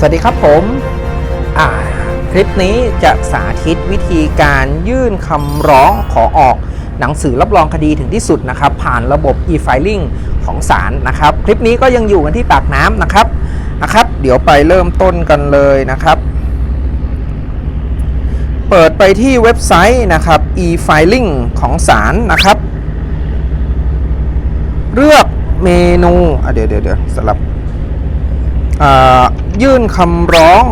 สวัสดีครับผมคลิปนี้จะสาธิตวิธีการยื่นคำร้องขอออกหนังสือรับรองคดีถึงที่สุดนะครับ ผ่านระบบ e-filing ของศาลนะครับ คลิปนี้ก็ยังอยู่กันที่ปากน้ำนะครับนะครับ เดี๋ยวไปเริ่มต้นกันเลยนะครับ เปิดไปที่เว็บไซต์นะครับ e-filing ของศาลนะครับ เลือกเมนูเดี๋ยวเดี๋ยวเดี๋ยวสลับ ยื่นคำร้อง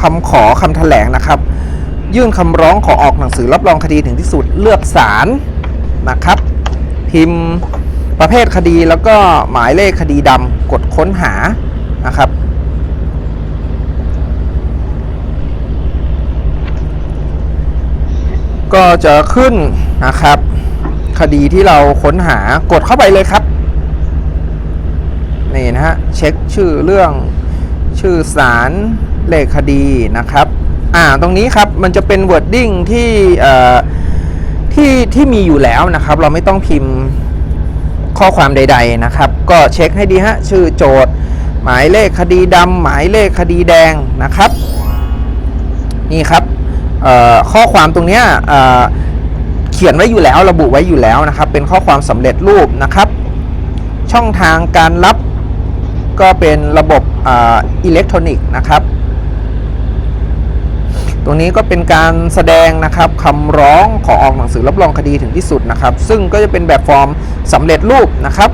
คำขอคำแถลงนะครับ ยื่นคำร้องขอออกหนังสือรับรองคดีถึงที่สุดเลือกศาลนะครับ พิมพ์ประเภทคดีแล้วก็หมายเลขคดีดำกดค้นหานะครับก็จะขึ้นนะครับ คดีที่เราค้นหากดเข้าไปเลยครับ นี่นะฮะเช็คชื่อเรื่องชื่อสารเลขคดีนะครับอ่าตรงนี้ครับมันจะเป็น wording ที่ที่ที่มีอยู่แล้วนะครับ เราไม่ต้องพิมพ์ข้อความใด ๆนะครับ ก็เช็คให้ดีฮะชื่อโจทย์ หมายเลขคดีดำหมายเลขคดีแดงนะครับ นี่ครับข้อความตรงนี้เขียนไว้อยู่แล้วระบุไว้อยู่แล้วนะครับ เป็นข้อความสำเร็จรูปนะครับ ช่องทางการรับ ก็เป็นระบบอิเล็กทรอนิกส์นะครับ ตรงนี้ก็เป็นการแสดงนะครับคำร้องขอออกหนังสือรับรองคดีถึงที่สุดนะครับ ซึ่งก็จะเป็นแบบฟอร์มสำเร็จรูปนะครับ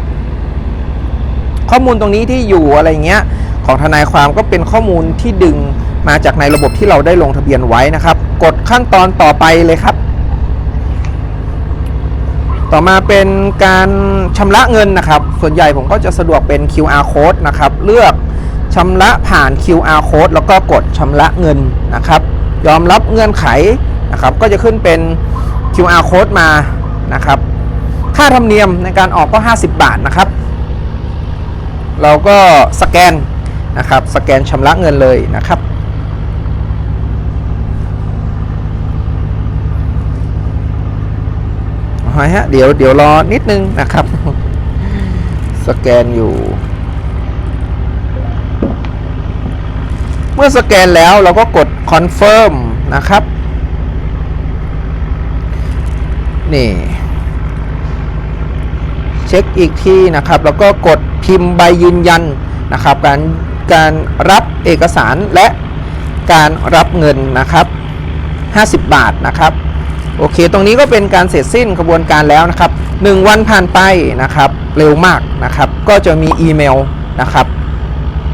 ข้อมูลตรงนี้ที่อยู่อะไรเงี้ยของทนายความก็เป็นข้อมูลที่ดึงมาจากในระบบที่เราได้ลงทะเบียนไว้นะครับ กดขั้นตอนต่อไปเลยครับ ต่อมาเป็นการชำระเงินนะครับ ส่วนใหญ่ผมก็จะสะดวกเป็น QR code นะครับ เลือกชำระผ่าน QR code แล้วก็กดชำระเงินนะครับ ยอมรับเงื่อนไขนะครับ ก็จะขึ้นเป็น QR code มานะครับ ค่าธรรมเนียมในการออกก็ 50 บาทนะครับ เราก็สแกนนะครับ สแกนชำระเงินเลยนะครับ หอยฮะ เดี๋ยวเดี๋ยวรอนิดนึงนะครับ สแกนอยู่ เมื่อสแกนแล้วเราก็กด confirm นะครับ นี่ เช็คอีกทีนะครับ แล้วก็กดพิมพ์ใบยืนยันนะครับ การการรับเอกสารและการรับเงินนะครับ 50 บาทนะครับ โอเค ตรงนี้ก็เป็นการเสร็จสิ้นกระบวนการแล้วนะครับ 1 วันผ่านไปนะครับ เร็วมากนะครับ ก็จะมีอีเมลนะครับ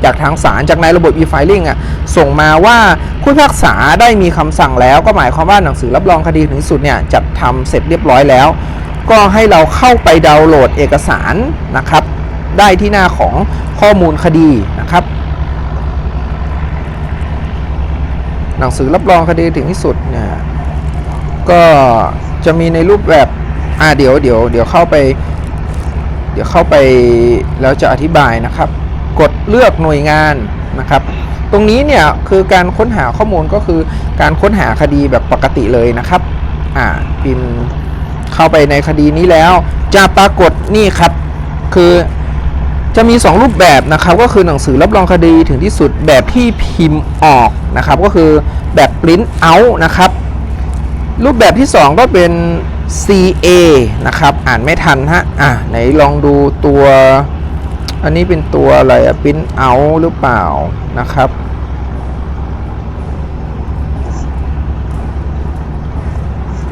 จากทางศาลจากในระบบ e-filing อะส่งมาว่าผู้พิพากษาได้มีคำสั่งแล้ว ก็หมายความว่าหนังสือรับรองคดีถึงสุดเนี่ยจัดทำเสร็จเรียบร้อยแล้ว ก็ให้เราเข้าไปดาวน์โหลดเอกสารนะครับ ได้ที่หน้าของข้อมูลคดีนะครับ หนังสือรับรองคดีถึงที่สุดเนี่ย ก็จะมีในรูปแบบอ่าเดี๋ยวเดี๋ยวเดี๋ยวเข้าไป เดี๋ยวเข้าไปแล้วจะอธิบายนะครับ กดเลือกหน่วยงานนะครับ ตรงนี้เนี่ยคือการค้นหาข้อมูลก็คือการค้นหาคดีแบบปกติเลยนะครับอ่าพิมพ์เข้าไปในคดีนี้แล้ว จะปรากฏนี่ครับคือจะมี 2 รูปแบบนะครับก็คือหนังสือรับรองคดีถึงที่สุดแบบที่พิมพ์ออกนะครับ ก็คือแบบ print out นะครับ รูปแบบที่ 2 ก็เป็น CA นะครับ อ่านไม่ทันฮะ อะ ไหนลองดูตัว อันนี้เป็นตัวอะไรอะ print out หรือเปล่านะครับ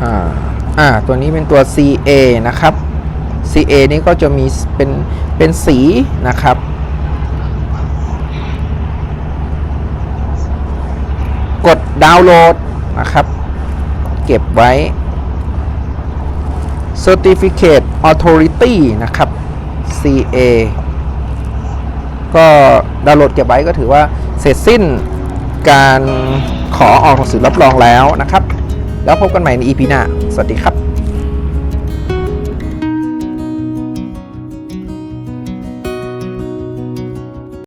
อ่า อ่า ตัวนี้เป็นตัว CA นะครับ CA นี่ก็จะมีเป็น เป็นสีนะครับกดดาวน์โหลดนะครับ เก็บไว้ Certificate Authority นะครับ CA ก็ดาวน์โหลดเก็บไว้ก็ถือว่าเสร็จสิ้นการขอออกหนังสือรับรองแล้วนะครับ แล้วพบกันใหม่ใน EP หน้า สวัสดีครับ